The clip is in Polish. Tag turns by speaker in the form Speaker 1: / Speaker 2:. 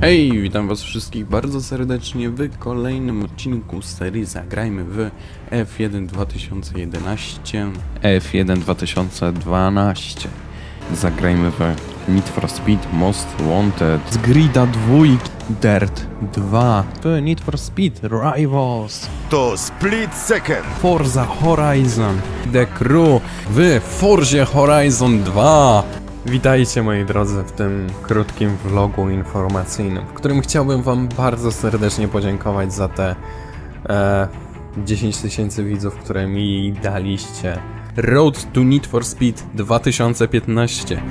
Speaker 1: Hej, witam was wszystkich bardzo serdecznie w kolejnym odcinku serii Zagrajmy w F1 2011 F1 2012 Zagrajmy w Need for Speed Most Wanted. Z Grida 2 Dirt 2 w Need for Speed Rivals.
Speaker 2: To Split Second.
Speaker 1: Forza Horizon. The Crew. W Forzie Horizon 2 Witajcie moi drodzy w tym krótkim vlogu informacyjnym, w którym chciałbym wam bardzo serdecznie podziękować za te e, 10 tysięcy widzów, które mi daliście. Road to Need for Speed 2015.